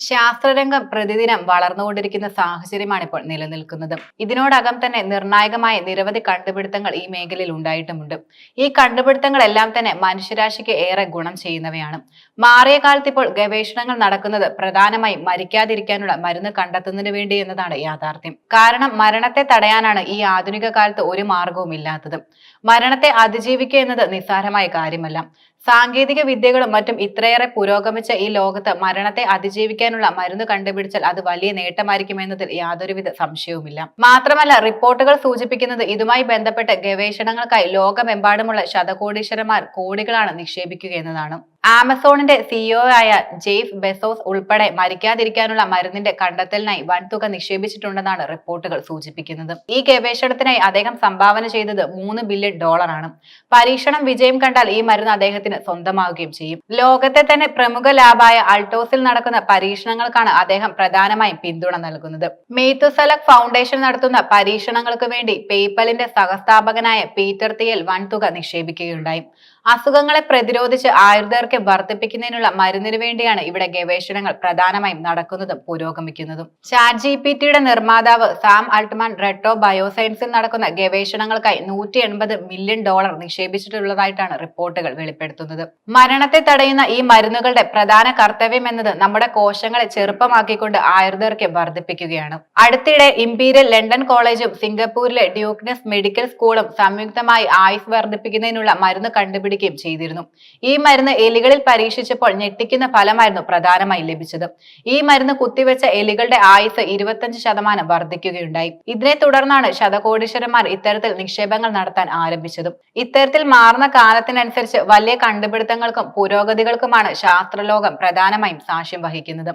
ശാസ്ത്രരംഗം പ്രതിദിനം വളർന്നുകൊണ്ടിരിക്കുന്ന സാഹചര്യമാണ് ഇപ്പോൾ നിലനിൽക്കുന്നത്. ഇതിനോടകം തന്നെ നിർണായകമായ നിരവധി കണ്ടുപിടുത്തങ്ങൾ ഈ മേഖലയിൽ ഉണ്ടായിട്ടുമുണ്ട്. ഈ കണ്ടുപിടുത്തങ്ങളെല്ലാം തന്നെ മനുഷ്യരാശിക്ക് ഏറെ ഗുണം ചെയ്യുന്നവയാണ്. മാറിയ കാലത്ത് ഇപ്പോൾ ഗവേഷണങ്ങൾ നടക്കുന്നത് പ്രധാനമായും മരിക്കാതിരിക്കാനുള്ള മരുന്ന് കണ്ടെത്തുന്നതിന് വേണ്ടി എന്നതാണ് യാഥാർത്ഥ്യം. കാരണം മരണത്തെ തടയാനാണ് ഈ ആധുനിക കാലത്ത് ഒരു മാർഗവും ഇല്ലാത്തത് മരണത്തെ അതിജീവിക്കുക എന്നത് നിസ്സാരമായ കാര്യമല്ല. സാങ്കേതിക വിദ്യകളും മറ്റും ഇത്രയേറെ പുരോഗമിച്ച ഈ ലോകത്ത് മരണത്തെ അതിജീവിക്കാനുള്ള മരുന്ന് കണ്ടുപിടിച്ചാൽ അത് വലിയ നേട്ടമായിരിക്കും എന്നതിൽ യാതൊരുവിധ സംശയവുമില്ല. മാത്രമല്ല റിപ്പോർട്ടുകൾ സൂചിപ്പിക്കുന്നത് ഇതുമായി ബന്ധപ്പെട്ട് ഗവേഷണങ്ങൾക്കായി ലോകമെമ്പാടുമുള്ള ശതകോടീശ്വരന്മാർ കോടികളാണ് നിക്ഷേപിക്കുക എന്നതാണ്. ആമസോണിന്റെ സിഇഒ ആയ ജെയ്ഫ് ബെസോസ് ഉൾപ്പെടെ മരിക്കാതിരിക്കാനുള്ള മരുന്നിന്റെ കണ്ടെത്തലിനായി വൻതുക നിക്ഷേപിച്ചിട്ടുണ്ടെന്നാണ് റിപ്പോർട്ടുകൾ സൂചിപ്പിക്കുന്നത്. ഈ ഗവേഷണത്തിനായി അദ്ദേഹം സംഭാവന ചെയ്തത് മൂന്ന് ബില്യൺ ഡോളറാണ് പരീക്ഷണം വിജയം കണ്ടാൽ ഈ മരുന്ന് അദ്ദേഹത്തിന് സ്വന്തമാവുകയും ചെയ്യും. ലോകത്തെ തന്നെ പ്രമുഖ ലാബായ അൾട്ടോസിൽ നടക്കുന്ന പരീക്ഷണങ്ങൾക്കാണ് അദ്ദേഹം പ്രധാനമായും പിന്തുണ നൽകുന്നത്. മെയ്ത്തുസലക് ഫൗണ്ടേഷൻ നടത്തുന്ന പരീക്ഷണങ്ങൾക്ക് വേണ്ടി പേപ്പലിന്റെ സഹസ്ഥാപകനായ പീറ്റർ തിയൽ വൻതുക നിക്ഷേപിക്കുകയുണ്ടായി. അസുഖങ്ങളെ പ്രതിരോധിച്ച് ആയുർദൈർഘ്യം വർദ്ധിപ്പിക്കുന്നതിനുള്ള മരുന്നിന് വേണ്ടിയാണ് ഇവിടെ ഗവേഷണങ്ങൾ പ്രധാനമായും നടക്കുന്നതും പുരോഗമിക്കുന്നതും. ചാറ്റ് ജി പി ടിയുടെ നിർമ്മാതാവ് സാം അൾട്ട്മാൻ റെട്ടോ ബയോസയൻസിൽ നടക്കുന്ന ഗവേഷണങ്ങൾക്കായി നൂറ്റി എൺപത് മില്യൺ ഡോളർ നിക്ഷേപിച്ചിട്ടുള്ളതായിട്ടാണ് റിപ്പോർട്ടുകൾ വെളിപ്പെടുത്തുന്നത്. മരണത്തെ തടയുന്ന ഈ മരുന്നുകളുടെ പ്രധാന കർത്തവ്യം എന്നത് നമ്മുടെ കോശങ്ങളെ ചെറുപ്പമാക്കിക്കൊണ്ട് ആയുർദൈർഘ്യം വർദ്ധിപ്പിക്കുകയാണ്. അടുത്തിടെ ഇംപീരിയൽ ലണ്ടൻ കോളേജും സിംഗപ്പൂരിലെ ഡ്യൂക്നസ് മെഡിക്കൽ സ്കൂളും സംയുക്തമായി ആയുസ് വർദ്ധിപ്പിക്കുന്നതിനുള്ള മരുന്ന് കണ്ടുപിടിക്കുകയും ചെയ്തിരുന്നു. ഈ മരുന്ന് എലികളിൽ പരീക്ഷിച്ചപ്പോൾ ഞെട്ടിക്കുന്ന ഫലമായിരുന്നു പ്രധാനമായി ലഭിച്ചത്. ഈ മരുന്ന് കുത്തിവെച്ച എലികളുടെ ആയുസ് ഇരുപത്തഞ്ച് ശതമാനം വർദ്ധിക്കുകയുണ്ടായി ഇതിനെ തുടർന്നാണ് ശതകോടീശ്വരന്മാർ ഇത്തരത്തിൽ നിക്ഷേപങ്ങൾ നടത്താൻ ആരംഭിച്ചതും. ഇത്തരത്തിൽ മാറുന്ന കാലത്തിനനുസരിച്ച് വലിയ കണ്ടുപിടുത്തങ്ങൾക്കും പുരോഗതികൾക്കുമാണ് ശാസ്ത്രലോകം പ്രധാനമായും സാക്ഷ്യം വഹിക്കുന്നത്.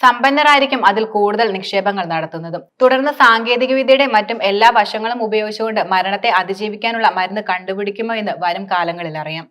സമ്പന്നരായിരിക്കും അതിൽ കൂടുതൽ നിക്ഷേപങ്ങൾ നടത്തുന്നതും. തുടർന്ന് സാങ്കേതികവിദ്യയുടെ മറ്റും എല്ലാ വശങ്ങളും ഉപയോഗിച്ചുകൊണ്ട് മരണത്തെ അതിജീവിക്കാനുള്ള മരുന്ന് കണ്ടുപിടിക്കുമോ എന്ന് വരും കാലങ്ങളിൽ അറിയാം.